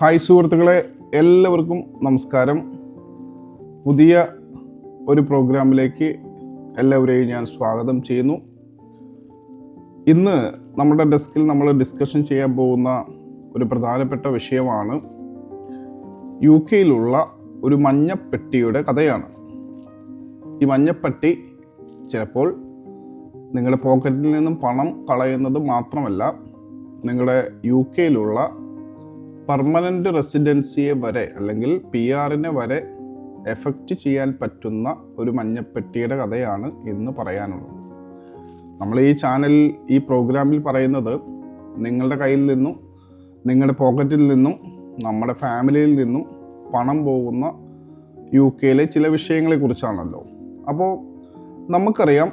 Hi സുഹൃത്തുക്കളെ എല്ലാവർക്കും നമസ്കാരം. പുതിയ ഒരു പ്രോഗ്രാമിലേക്ക് എല്ലാവരെയും ഞാൻ സ്വാഗതം ചെയ്യുന്നു. ഇന്ന് നമ്മുടെ ഡെസ്കിൽ നമ്മൾ ഡിസ്കഷൻ ചെയ്യാൻ പോകുന്ന ഒരു പ്രധാനപ്പെട്ട വിഷയമാണ് യു കെയിലുള്ള ഒരു മഞ്ഞപ്പെട്ടിയുടെ കഥയാണ്. ഈ മഞ്ഞപ്പെട്ടി ചിലപ്പോൾ നിങ്ങളുടെ പോക്കറ്റിൽ നിന്നും പണം കളയുന്നത് മാത്രമല്ല നിങ്ങളുടെ യു കെയിലുള്ള പെർമനന്റ് റെസിഡൻസിയെ വരെ അല്ലെങ്കിൽ പി ആറിനെ വരെ എഫക്റ്റ് ചെയ്യാൻ പറ്റുന്ന ഒരു മഞ്ഞപ്പെട്ടിയുടെ കഥയാണ് ഇന്ന് പറയാനുള്ളത്. നമ്മൾ ഈ ചാനൽ ഈ പ്രോഗ്രാമിൽ പറയുന്നത് നിങ്ങളുടെ കയ്യിൽ നിന്നും നിങ്ങളുടെ പോക്കറ്റിൽ നിന്നും നമ്മുടെ ഫാമിലിയിൽ നിന്നും പണം പോകുന്ന യു കെയിലെ ചില വിഷയങ്ങളെക്കുറിച്ചാണല്ലോ അപ്പോൾ നമുക്കറിയാം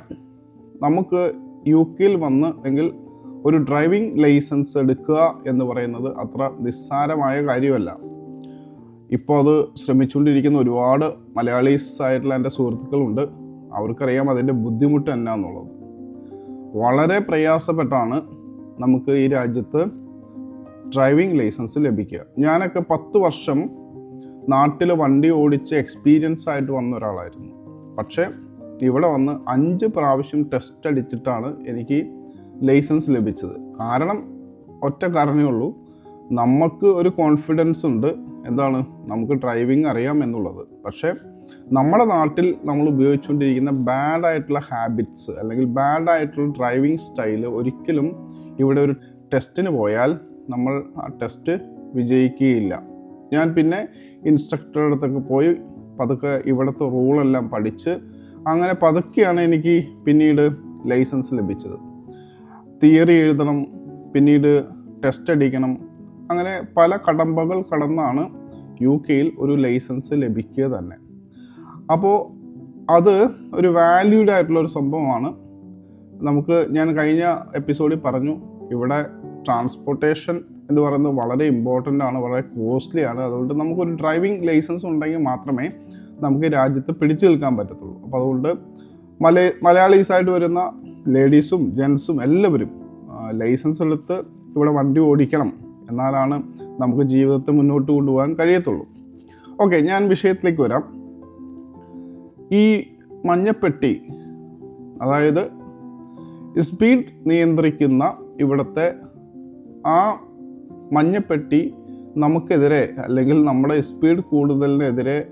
നമുക്ക് യു കെയിൽ വന്ന് അല്ലെങ്കിൽ ഒരു ഡ്രൈവിംഗ് ലൈസൻസ് എടുക്കുക എന്ന് പറയുന്നത് അത്ര നിസ്സാരമായ കാര്യമല്ല. ഇപ്പോൾ അത് ശ്രമിച്ചുകൊണ്ടിരിക്കുന്ന ഒരുപാട് മലയാളീസ് ആയിട്ടുള്ള എന്റെ സുഹൃത്തുക്കളുണ്ട്. അവർക്കറിയാം അതിന്റെ ബുദ്ധിമുട്ട് എന്നാന്നുള്ളത്. വളരെ പ്രയാസപ്പെട്ടാണ് നമുക്ക് ഈ രാജ്യത്ത് ഡ്രൈവിംഗ് ലൈസൻസ് ലഭിക്കുക. ഞാനൊക്കെ പത്ത് വർഷം നാട്ടിൽ വണ്ടി ഓടിച്ച് എക്സ്പീരിയൻസ് ആയിട്ട് വന്ന ഒരാളായിരുന്നു. പക്ഷേ ഇവിടെ വന്ന് അഞ്ച് പ്രാവശ്യം ടെസ്റ്റ് അടിച്ചിട്ടാണ് എനിക്ക് ലൈസൻസ് ലഭിച്ചത്. കാരണം ഒറ്റ കാരണമേ ഉള്ളൂ. നമുക്ക് ഒരു കോൺഫിഡൻസ് ഉണ്ട്. എന്താണ്? നമുക്ക് ഡ്രൈവിംഗ് അറിയാം എന്നുള്ളത്. പക്ഷേ നമ്മുടെ നാട്ടിൽ നമ്മൾ ഉപയോഗിച്ചുകൊണ്ടിരിക്കുന്ന ബാഡ് ആയിട്ടുള്ള ഹാബിറ്റ്സ് അല്ലെങ്കിൽ ബാഡ് ആയിട്ടുള്ള ഡ്രൈവിംഗ് സ്റ്റൈൽ ഒരിക്കലും ഇവിടെ ഒരു ടെസ്റ്റിന് പോയാൽ നമ്മൾ ആ ടെസ്റ്റ് വിജയിക്കുകയില്ല. ഞാൻ പിന്നെ ഇൻസ്ട്രക്ടറുടെ അടുത്തൊക്കെ പോയി പതുക്കെ ഇവിടുത്തെ റൂളെല്ലാം പഠിച്ച് അങ്ങനെ പതുക്കെയാണ് എനിക്ക് പിന്നീട് ലൈസൻസ് ലഭിച്ചത്. തിയറി എഴുതണം പിന്നീട് ടെസ്റ്റ് അടിക്കണം അങ്ങനെ പല കടമ്പകൾ കടന്നാണ് യു കെയിൽ ഒരു ലൈസൻസ് ലഭിക്കുക തന്നെ. അപ്പോൾ അത് ഒരു വാല്യൂഡ് ആയിട്ടുള്ള ഒരു സംഭവമാണ്. നമുക്ക് ഞാൻ കഴിഞ്ഞ എപ്പിസോഡിൽ പറഞ്ഞു ഇവിടെ ട്രാൻസ്പോർട്ടേഷൻ എന്ന് പറയുന്നത് വളരെ ഇമ്പോർട്ടന്റ് ആണ് വളരെ കോസ്റ്റ്ലി ആണ്. അതുകൊണ്ട് നമുക്കൊരു ഡ്രൈവിംഗ് ലൈസൻസ് ഉണ്ടെങ്കിൽ മാത്രമേ നമുക്ക് രാജ്യത്ത് പിടിച്ചു നിൽക്കാൻ പറ്റത്തുള്ളൂ. അപ്പോൾ അതുകൊണ്ട് മലയാളീസ് ആയിട്ട് വരുന്ന ലേഡീസും ജെൻസും എല്ലാവരും ലൈസൻസ് എടുത്ത് ഇവിടെ വണ്ടി ഓടിക്കണം എന്നാലാണ് നമുക്ക് ജീവിതത്തെ മുന്നോട്ട് കൊണ്ടുപോകാൻ കഴിയത്തുള്ളൂ. ഓക്കെ ഞാൻ വിഷയത്തിലേക്ക് വരാം. ഈ മഞ്ഞപ്പെട്ടി അതായത് സ്പീഡ് നിയന്ത്രിക്കുന്ന ഇവിടുത്തെ ആ മഞ്ഞപ്പെട്ടി നമുക്കെതിരെ അല്ലെങ്കിൽ നമ്മുടെ സ്പീഡ് കൂടുതലിനെതിരെ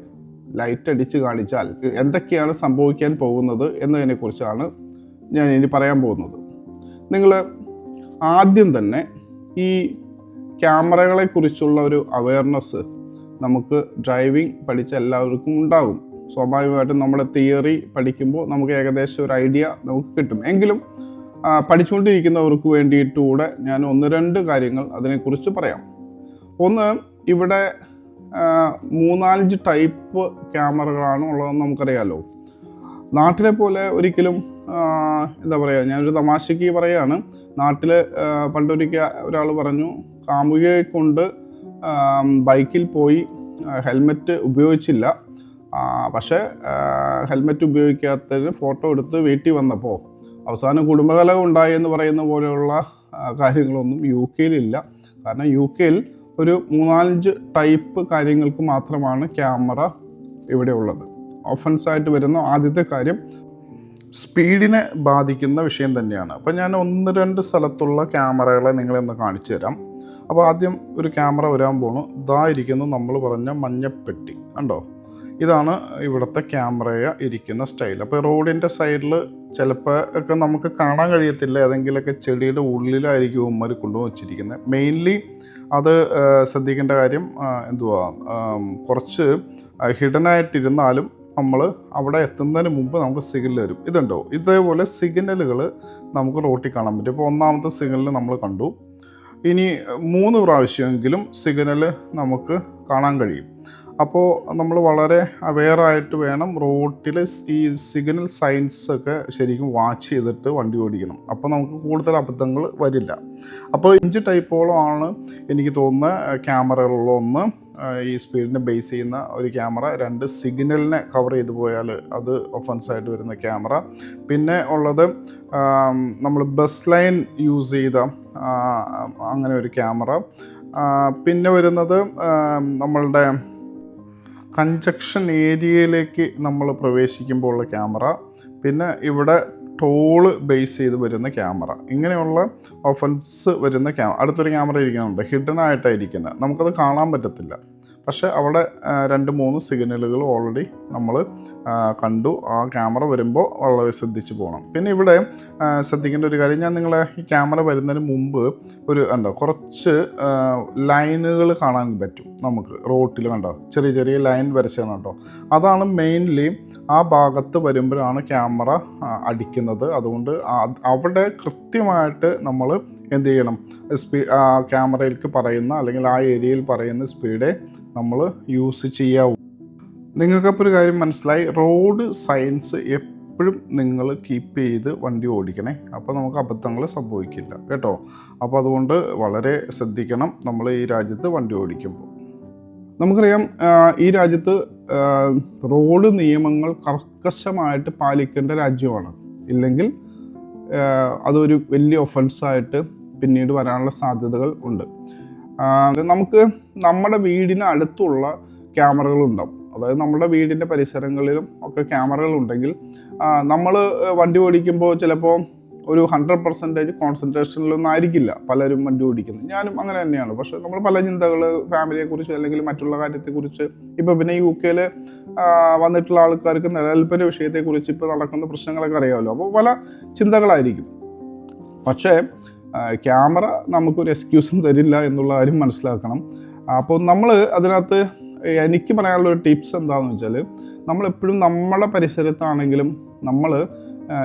ലൈറ്റ് അടിച്ച് കാണിച്ചാൽ എന്തൊക്കെയാണ് സംഭവിക്കാൻ പോകുന്നത് എന്നതിനെക്കുറിച്ചാണ് ഞാൻ ഇനി പറയാൻ പോകുന്നത്. നിങ്ങൾ ആദ്യം തന്നെ ഈ ക്യാമറകളെ കുറിച്ചുള്ള ഒരു അവയർനെസ് നമുക്ക് ഡ്രൈവിംഗ് പഠിച്ച എല്ലാവർക്കും ഉണ്ടാകും സ്വാഭാവികമായിട്ടും നമ്മുടെ തിയറി പഠിക്കുമ്പോൾ നമുക്ക് ഏകദേശം ഒരു ഐഡിയ നമുക്ക് കിട്ടും. എങ്കിലും പഠിച്ചുകൊണ്ടിരിക്കുന്നവർക്ക് വേണ്ടിയിട്ടുകൂടെ ഞാൻ ഒന്ന് രണ്ട് കാര്യങ്ങൾ അതിനെക്കുറിച്ച് പറയാം. ഒന്ന് ഇവിടെ മൂന്നാലഞ്ച് ടൈപ്പ് ക്യാമറകളാണ് ഉള്ളതെന്ന് നമുക്കറിയാലോ. നാട്ടിലെ പോലെ ഒരിക്കലും എന്താ പറയുക ഞാനൊരു തമാശയ്ക്ക് പറയുകയാണ് നാട്ടിൽ പണ്ടൊരിക്കൽ ഒരാൾ പറഞ്ഞു കാമുകയെ കൊണ്ട് ബൈക്കിൽ പോയി ഹെൽമെറ്റ് ഉപയോഗിച്ചില്ല. പക്ഷേ ഹെൽമെറ്റ് ഉപയോഗിക്കാത്തതിന് ഫോട്ടോ എടുത്ത് വീട്ടിൽ വന്നപ്പോൾ അവസാനം കുടുംബകലഹം ഉണ്ടായി എന്ന് പറയുന്ന പോലെയുള്ള കാര്യങ്ങളൊന്നും യു കെയിലില്ല കാരണം യു കെയിൽ ഒരു മൂന്നാലഞ്ച് ടൈപ്പ് കാര്യങ്ങൾക്ക് മാത്രമാണ് ക്യാമറ ഇവിടെ ഉള്ളത്. ഒഫൻസായിട്ട് വരുന്ന ആദ്യത്തെ കാര്യം സ്പീഡിനെ ബാധിക്കുന്ന വിഷയം തന്നെയാണ്. അപ്പോൾ ഞാൻ ഒന്ന് രണ്ട് സ്ഥലത്തുള്ള ക്യാമറകളെ നിങ്ങളെന്ന് കാണിച്ചു തരാം. അപ്പോൾ ആദ്യം ഒരു ക്യാമറ വരാൻ പോണു. ഇതാ ഇരിക്കുന്നു നമ്മൾ പറഞ്ഞ മഞ്ഞപ്പെട്ടി. കണ്ടോ? ഇതാണ് ഇവിടുത്തെ ക്യാമറയെ ഇരിക്കുന്ന സ്റ്റൈൽ. അപ്പോൾ റോഡിന്റെ സൈഡിൽ ചിലപ്പോൾ ഒക്കെ നമുക്ക് കാണാൻ കഴിയത്തില്ല. ഏതെങ്കിലുമൊക്കെ ചെടിയുടെ ഉള്ളിലായിരിക്കും ഉമ്മർ കൊണ്ടുവന്ന് വെച്ചിരിക്കുന്നത് മെയിൻലി അത് ശ്രദ്ധിക്കേണ്ട കാര്യം എന്തുവാ കുറച്ച് ഹിഡൻ ആയിട്ടിരുന്നാലും നമ്മൾ അവിടെ എത്തുന്നതിന് മുമ്പ് നമുക്ക് സിഗ്നൽ വരും. ഇതുണ്ടോ? ഇതേപോലെ സിഗ്നലുകൾ നമുക്ക് റോട്ടിൽ കാണാൻ പറ്റും. ഇപ്പോൾ ഒന്നാമത്തെ സിഗ്നൽ നമ്മൾ കണ്ടു. ഇനി മൂന്ന് പ്രാവശ്യമെങ്കിലും സിഗ്നൽ നമുക്ക് കാണാൻ കഴിയും. അപ്പോൾ നമ്മൾ വളരെ അവെയറായിട്ട് വേണം റോട്ടിൽ ഈ സിഗ്നൽ സൈൻസ് ഒക്കെ ശരിക്കും വാച്ച് ചെയ്തിട്ട് വണ്ടി ഓടിക്കണം. അപ്പോൾ നമുക്ക് കൂടുതൽ അബദ്ധങ്ങൾ വരില്ല. അപ്പോൾ അഞ്ച് ടൈപ്പോളം എനിക്ക് തോന്നുന്ന ക്യാമറകളുള്ള ഒന്ന് ഈ സ്പീഡിനെ ബേസ് ചെയ്യുന്ന ഒരു ക്യാമറ രണ്ട് സിഗ്നലിനെ കവർ ചെയ്തു പോയാൽ അത് ഒഫൻസായിട്ട് വരുന്ന ക്യാമറ പിന്നെ ഉള്ളത് നമ്മൾ ബസ് ലൈൻ യൂസ് ചെയ്ത അങ്ങനെ ഒരു ക്യാമറ പിന്നെ വരുന്നത് നമ്മളുടെ കൺജക്ഷൻ ഏരിയയിലേക്ക് നമ്മൾ പ്രവേശിക്കുമ്പോൾ ഉള്ള ക്യാമറ പിന്നെ ഇവിടെ ടോൾ ബേസ് ചെയ്ത് വരുന്ന ക്യാമറ. ഇങ്ങനെയുള്ള ഓഫൻസ് വരുന്ന ക്യാമറ അടുത്തൊരു ക്യാമറ ഇരിക്കുന്നുണ്ട്. ഹിഡൻ ആയിട്ടായിരിക്കുന്നത് നമുക്കത് കാണാൻ പറ്റത്തില്ല. പക്ഷേ അവിടെ രണ്ട് മൂന്ന് സിഗ്നലുകൾ ഓൾറെഡി നമ്മൾ കണ്ടു. ആ ക്യാമറ വരുമ്പോൾ വളരെ ശ്രദ്ധിച്ച് പോകണം പിന്നെ ഇവിടെ ശ്രദ്ധിക്കേണ്ട ഒരു കാര്യം ഞാൻ നിങ്ങളെ ഈ ക്യാമറ വരുന്നതിന് മുമ്പ് ഒരു എന്താ കുറച്ച് ലൈനുകൾ കാണാൻ പറ്റും നമുക്ക് റോട്ടിൽ കണ്ടോ ചെറിയ ചെറിയ ലൈൻ വരച്ചാണ് കേട്ടോ. അതാണ് മെയിൻലി ആ ഭാഗത്ത് വരുമ്പോഴാണ് ക്യാമറ അടിക്കുന്നത്. അതുകൊണ്ട് അവിടെ കൃത്യമായിട്ട് നമ്മൾ എന്ത് ചെയ്യണം സ്പീ ക്യാമറയിലേക്ക് പറയുന്ന അല്ലെങ്കിൽ ആ ഏരിയയിൽ പറയുന്ന സ്പീഡേ നമ്മൾ യൂസ് ചെയ്യാവൂ. നിങ്ങൾക്കപ്പോൾ ഒരു കാര്യം മനസ്സിലായി? റോഡ് സയൻസ് എപ്പോഴും നിങ്ങൾ കീപ്പ് ചെയ്ത് വണ്ടി ഓടിക്കണേ. അപ്പോൾ നമുക്ക് അബദ്ധങ്ങൾ സംഭവിക്കില്ല കേട്ടോ? അപ്പോൾ അതുകൊണ്ട് വളരെ ശ്രദ്ധിക്കണം നമ്മൾ ഈ രാജ്യത്ത് വണ്ടി ഓടിക്കുമ്പോൾ നമുക്കറിയാം ഈ രാജ്യത്ത് റോഡ് നിയമങ്ങൾ കർക്കശമായിട്ട് പാലിക്കേണ്ട രാജ്യമാണ്. ഇല്ലെങ്കിൽ അതൊരു വലിയ ഒഫൻസായിട്ട് പിന്നീട് വരാനുള്ള സാധ്യതകൾ ഉണ്ട്. നമുക്ക് നമ്മുടെ വീടിന് അടുത്തുള്ള ക്യാമറകളുണ്ടാവും അതായത് നമ്മുടെ വീടിന്റെ പരിസരങ്ങളിലും ഒക്കെ ക്യാമറകൾ ഉണ്ടെങ്കിൽ നമ്മൾ വണ്ടി ഓടിക്കുമ്പോൾ ചിലപ്പോൾ ഒരു ഹൺഡ്രഡ് പെർസെന്റേജ് കോൺസെൻട്രേഷനിലൊന്നും ആയിരിക്കില്ല പലരും വണ്ടി ഓടിക്കുന്നത്. ഞാനും അങ്ങനെ തന്നെയാണ്. പക്ഷേ നമ്മൾ പല ചിന്തകൾ ഫാമിലിയെക്കുറിച്ച് അല്ലെങ്കിൽ മറ്റുള്ള കാര്യത്തെക്കുറിച്ച് ഇപ്പോൾ പിന്നെ യു കെയിൽ വന്നിട്ടുള്ള ആൾക്കാർക്ക് നിലനിൽപ്പിന്റെ വിഷയത്തെക്കുറിച്ച് ഇപ്പോൾ നടക്കുന്ന പ്രശ്നങ്ങളൊക്കെ അറിയാമല്ലോ. അപ്പോൾ പല ചിന്തകളായിരിക്കും. പക്ഷേ ക്യാമറ നമുക്കൊരു എക്സ്ക്യൂസും തരില്ല എന്നുള്ള കാര്യം മനസ്സിലാക്കണം. അപ്പോൾ നമ്മൾ അതിനകത്ത് എനിക്ക് പറയാനുള്ള ഒരു ടിപ്സ് എന്താണെന്ന് വെച്ചാൽ നമ്മളെപ്പോഴും നമ്മുടെ പരിസരത്താണെങ്കിലും നമ്മൾ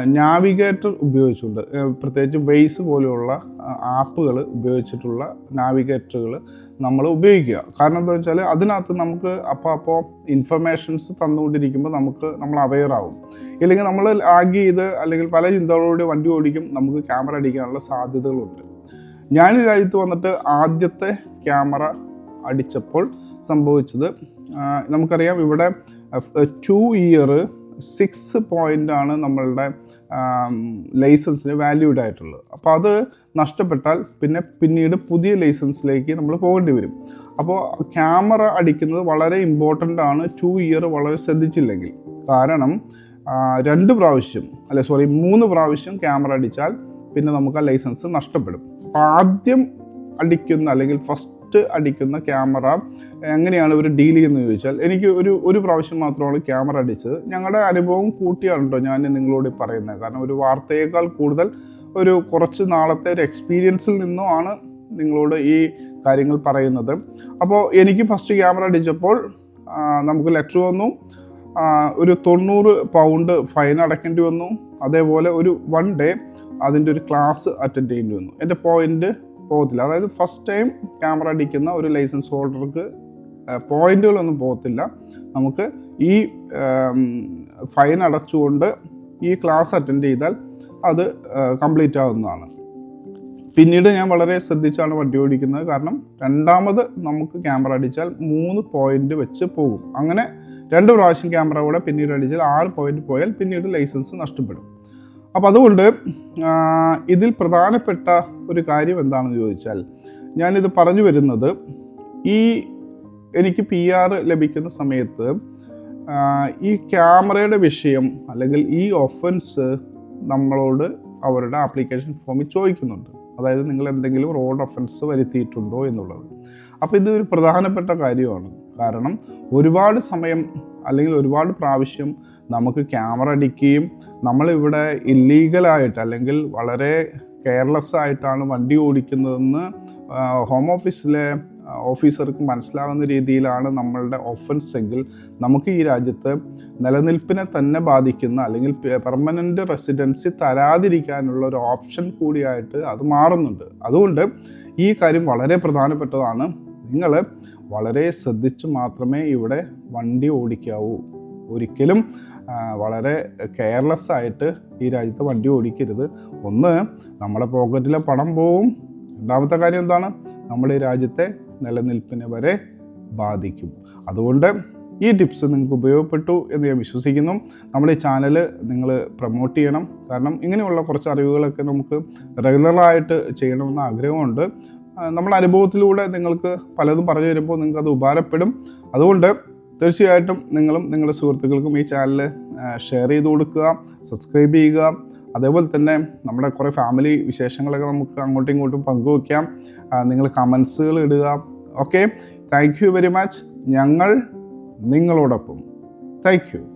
നാവിഗേറ്റർ ഉപയോഗിച്ചുകൊണ്ട് പ്രത്യേകിച്ച് വെയ്സ് പോലെയുള്ള ആപ്പുകൾ ഉപയോഗിച്ചിട്ടുള്ള നാവിഗേറ്ററുകൾ നമ്മൾ ഉപയോഗിക്കുക. കാരണം എന്താ വെച്ചാൽ അതിനകത്ത് നമുക്ക് അപ്പോൾ അപ്പോൾ ഇൻഫർമേഷൻസ് തന്നുകൊണ്ടിരിക്കുമ്പോൾ നമുക്ക് നമ്മൾ അവെയർ ആവും. ഇല്ലെങ്കിൽ നമ്മൾ ലാഗ് ചെയ്ത് അല്ലെങ്കിൽ പല ചിന്തകളോട് വണ്ടി ഓടിക്കും നമുക്ക് ക്യാമറ അടിക്കാനുള്ള സാധ്യതകളുണ്ട്. ഞാൻ രാജ്യത്ത് വന്നിട്ട് ആദ്യത്തെ ക്യാമറ അടിച്ചപ്പോൾ സംഭവിച്ചത് നമുക്കറിയാം ഇവിടെ ടു ഇയർ സിക്സ് പോയിന്റ് ആണ് നമ്മളുടെ ലൈസൻസിന് വാല്യൂഡ് ആയിട്ടുള്ളത്. അപ്പോൾ അത് നഷ്ടപ്പെട്ടാൽ പിന്നെ പിന്നീട് പുതിയ ലൈസൻസിലേക്ക് നമ്മൾ പോകേണ്ടി വരും. അപ്പോൾ ക്യാമറ അടിക്കുന്നത് വളരെ ഇമ്പോർട്ടന്റ് ആണ്. ടു ഇയർ വളരെ ശ്രദ്ധിച്ചില്ലെങ്കിൽ. കാരണം രണ്ട് പ്രാവശ്യം അല്ലെ സോറി മൂന്ന് പ്രാവശ്യം ക്യാമറ അടിച്ചാൽ പിന്നെ നമുക്ക് ആ ലൈസൻസ് നഷ്ടപ്പെടും. ആദ്യം അടിക്കുന്ന അല്ലെങ്കിൽ ഫസ്റ്റ് അടിക്കുന്ന ക്യാമറ എങ്ങനെയാണ് ഇവർ ഡീൽ ചെയ്യുന്നത് ചോദിച്ചാൽ എനിക്ക് ഒരു ഒരു പ്രാവശ്യം മാത്രമാണ് ക്യാമറ അടിച്ചത്. ഞങ്ങളുടെ അനുഭവം കൂട്ടിയാണ് കേട്ടോ ഞാൻ നിങ്ങളോട് പറയുന്നത്. കാരണം ഒരു വാർത്തയേക്കാൾ കൂടുതൽ ഒരു കുറച്ച് നാളത്തെ ഒരു എക്സ്പീരിയൻസിൽ നിന്നുമാണ് നിങ്ങളോട് ഈ കാര്യങ്ങൾ പറയുന്നത്. അപ്പോൾ എനിക്ക് ഫസ്റ്റ് ക്യാമറ അടിച്ചപ്പോൾ നമുക്ക് ലെറ്റർ വന്നു. ഒരു തൊണ്ണൂറ് പൗണ്ട് ഫൈൻ അടയ്ക്കേണ്ടി വന്നു. അതേപോലെ ഒരു വൺ ഡേ അതിന്റെ ഒരു ക്ലാസ് അറ്റൻഡ് ചെയ്യേണ്ടി വന്നു. എന്റെ പോയിന്റ് പോകത്തില്ല. അതായത് ഫസ്റ്റ് ടൈം ക്യാമറ അടിക്കുന്ന ഒരു ലൈസൻസ് ഹോൾഡർക്ക് പോയിന്റുകളൊന്നും പോകത്തില്ല. നമുക്ക് ഈ ഫൈൻ അടച്ചുകൊണ്ട് ഈ ക്ലാസ് അറ്റൻഡ് ചെയ്താൽ അത് കംപ്ലീറ്റ് ആവുന്നതാണ്. പിന്നീട് ഞാൻ വളരെ ശ്രദ്ധിച്ചാണ് വണ്ടി ഓടിക്കുന്നത്. കാരണം രണ്ടാമത് നമുക്ക് ക്യാമറ അടിച്ചാൽ മൂന്ന് പോയിന്റ് വെച്ച് പോകും. അങ്ങനെ രണ്ട് പ്രാവശ്യം ക്യാമറ കൂടെ പിന്നീട് അടിച്ചാൽ ആറ് പോയിന്റ് പോയാൽ പിന്നീട് ലൈസൻസ് നഷ്ടപ്പെടും. അപ്പോൾ അതുകൊണ്ട് ഇതിൽ പ്രധാനപ്പെട്ട ഒരു കാര്യം എന്താണെന്ന് ചോദിച്ചാൽ ഞാനിത് പറഞ്ഞു വരുന്നത് ഈ എനിക്ക് പി ആർ ലഭിക്കുന്ന സമയത്ത് ഈ ക്യാമറയുടെ വിഷയം അല്ലെങ്കിൽ ഈ ഒഫൻസ് നമ്മളോട് അവരുടെ ആപ്ലിക്കേഷൻ ഫോമിൽ ചോദിക്കുന്നുണ്ട്. അതായത് നിങ്ങൾ എന്തെങ്കിലും റോഡ് ഒഫൻസ് വരുത്തിയിട്ടുണ്ടോ എന്നുള്ളത്. അപ്പോൾ ഇതൊരു പ്രധാനപ്പെട്ട കാര്യമാണ്. കാരണം ഒരുപാട് സമയം അല്ലെങ്കിൽ ഒരുപാട് പ്രാവശ്യം നമുക്ക് ക്യാമറ അടിക്കുകയും നമ്മളിവിടെ ഇല്ലീഗലായിട്ട് അല്ലെങ്കിൽ വളരെ കെയർലെസ് ആയിട്ടാണ് വണ്ടി ഓടിക്കുന്നതെന്ന് ഹോം ഓഫീസിലെ ഓഫീസർക്ക് മനസ്സിലാവുന്ന രീതിയിലാണ് നമ്മളുടെ ഒഫൻസ് എങ്കിൽ നമുക്ക് ഈ രാജ്യത്ത് നിലനിൽപ്പിനെ തന്നെ ബാധിക്കുന്ന അല്ലെങ്കിൽ പെർമനന്റ് റെസിഡൻസി തരാതിരിക്കാനുള്ള ഒരു ഓപ്ഷൻ കൂടിയായിട്ട് അത് മാറുന്നുണ്ട്. അതുകൊണ്ട് ഈ കാര്യം വളരെ പ്രധാനപ്പെട്ടതാണ്. നിങ്ങൾ വളരെ ശ്രദ്ധിച്ച് മാത്രമേ ഇവിടെ വണ്ടി ഓടിക്കാവൂ. ഒരിക്കലും വളരെ കെയർലെസ് ആയിട്ട് ഈ രാജ്യത്ത് വണ്ടി ഓടിക്കരുത്. ഒന്ന് നമ്മുടെ പോക്കറ്റിലെ പണം പോവും. രണ്ടാമത്തെ കാര്യം എന്താണ്? നമ്മുടെ ഈ രാജ്യത്തെ നിലനിൽപ്പിനെ വരെ ബാധിക്കും. അതുകൊണ്ട് ഈ ടിപ്സ് നിങ്ങൾക്ക് ഉപയോഗപ്പെട്ടു എന്ന് ഞാൻ വിശ്വസിക്കുന്നു. നമ്മുടെ ഈ ചാനൽ നിങ്ങൾ പ്രൊമോട്ട് ചെയ്യണം. കാരണം ഇങ്ങനെയുള്ള കുറച്ച് അറിവുകളൊക്കെ നമുക്ക് റെഗുലറായിട്ട് ചെയ്യണമെന്ന് ആഗ്രഹമുണ്ട്. നമ്മുടെ അനുഭവത്തിലൂടെ നിങ്ങൾക്ക് പലതും പറഞ്ഞു തരുമ്പോൾ നിങ്ങൾക്ക് അത് ഉപകാരപ്പെടും. അതുകൊണ്ട് തീർച്ചയായിട്ടും നിങ്ങളും നിങ്ങളുടെ സുഹൃത്തുക്കൾക്കും ഈ ചാനൽ ഷെയർ ചെയ്ത് കൊടുക്കുക സബ്സ്ക്രൈബ് ചെയ്യുക. അതേപോലെ തന്നെ നമ്മുടെ കുറേ ഫാമിലി വിശേഷങ്ങളൊക്കെ നമുക്ക് അങ്ങോട്ടും ഇങ്ങോട്ടും പങ്കുവയ്ക്കാം നിങ്ങൾ കമൻസുകൾ ഇടുക. Okay thank you very much ഞങ്ങൾ നിങ്ങളോടൊപ്പം. Thank you